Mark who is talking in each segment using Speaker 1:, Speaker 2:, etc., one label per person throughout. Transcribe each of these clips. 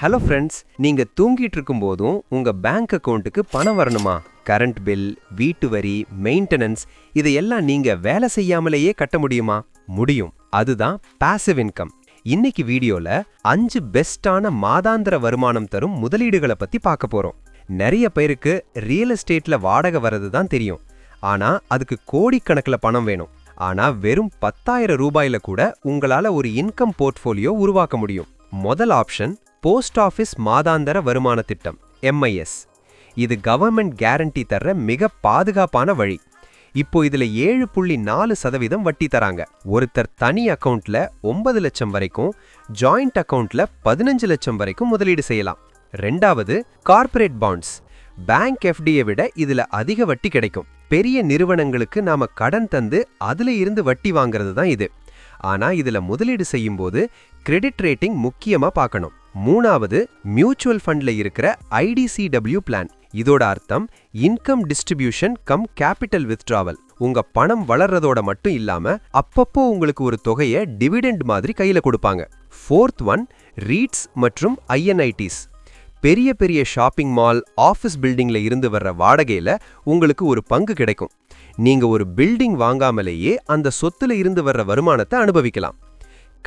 Speaker 1: Hello friends நீங்க தூங்கிட்டு இருக்கும் போதும் உங்க பேங்க் அக்கௌண்ட்டுக்கு பணம் வரணுமா? கரண்ட் பில் வீட்டு வரி மெயின்டெனன்ஸ் இதையெல்லாம் நீங்க வேலை செய்யாமலேயே கட்ட முடியுமா? முடியும். அதுதான் பாசிவ் இன்கம் இன்னைக்கு வீடியோல அஞ்சு பெஸ்டான மாதாந்திர வருமானம் தரும் முதலீடுகளை பத்தி பார்க்க போறோம். நிறைய பேருக்கு ரியல் எஸ்டேட்ல வாடகை வர்றது தான் தெரியும். ஆனா அதுக்கு கோடிக்கணக்கில் பணம் வேணும். ஆனா வெறும் பத்தாயிரம் ரூபாயில கூட உங்களால ஒரு இன்கம் போர்ட்ஃபோலியோ உருவாக்க முடியும். முதல் ஆப்ஷன் போஸ்ட் ஆஃபீஸ் மாதாந்தர வருமான திட்டம் எம்ஐஎஸ் இது கவர்மெண்ட் கேரண்டி தர்ற மிக பாதுகாப்பான வழி. இப்போ இதுல ஏழு புள்ளி நாலு சதவீதம் வட்டி தராங்க. ஒருத்தர் தனி அக்கவுண்ட்ல ஒன்பது லட்சம் வரைக்கும் ஜாயிண்ட் அக்கவுண்ட்ல பதினஞ்சு லட்சம் வரைக்கும் முதலீடு செய்யலாம். ரெண்டாவது கார்ப்பரேட் பாண்ட்ஸ். பேங்க் எஃப்டியை விட இதுல அதிக வட்டி கிடைக்கும். பெரிய நிறுவனங்களுக்கு நாம கடன் தந்து அதுல இருந்து வட்டி வாங்குறது தான் இது. ஆனா இதுல முதலீடு செய்யும்போது கிரெடிட் ரேட்டிங் முக்கியமா பார்க்கணும். மூணாவது மியூச்சுவல் ஃபண்ட்ல இருக்கிற ஐடிசிடபிள்யூ பிளான் இதோட அர்த்தம் income distribution cum capital withdrawal உங்க பணம் வளர்றதோட மட்டும் இல்லாம அப்பப்போ உங்களுக்கு ஒரு தொகையை டிவிடெண்ட் மாதிரி கையில கொடுப்பாங்க. ஃபோர்த் ஒன் ரீட்ஸ் மற்றும் ஐஎன்ஐடிஸ் பெரிய பெரிய ஷாப்பிங் மால் ஆஃபீஸ் பில்டிங்ல இருந்து வர்ற வாடகையில உங்களுக்கு ஒரு பங்கு கிடைக்கும். நீங்க ஒரு பில்டிங் வாங்காமலேயே அந்த சொத்துல இருந்து வர்ற வருமானத்தை அனுபவிக்கலாம்.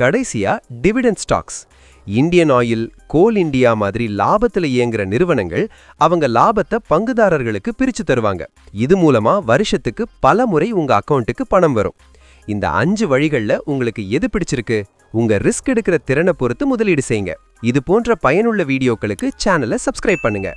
Speaker 1: கடைசியா dividend stocks Indian Oil Coal India மாதிரி லாபத்துல இயங்குற நிறுவனங்கள் அவங்க லாபத்தை பங்குதாரர்களுக்கு பிரிச்சு தருவாங்க. இது மூலமா வருஷத்துக்கு பல முறை உங்க அக்கௌண்ட்டுக்கு பணம் வரும். இந்த அஞ்சு வழிகள்ல உங்களுக்கு எது பிடிச்சிருக்கு? உங்க ரிஸ்க் எடுக்கிற திறனை பொறுத்து முதலீடு செய்யுங்க. இது போன்ற பயனுள்ள வீடியோக்களுக்கு சேனலை சப்ஸ்கிரைப் பண்ணுங்க.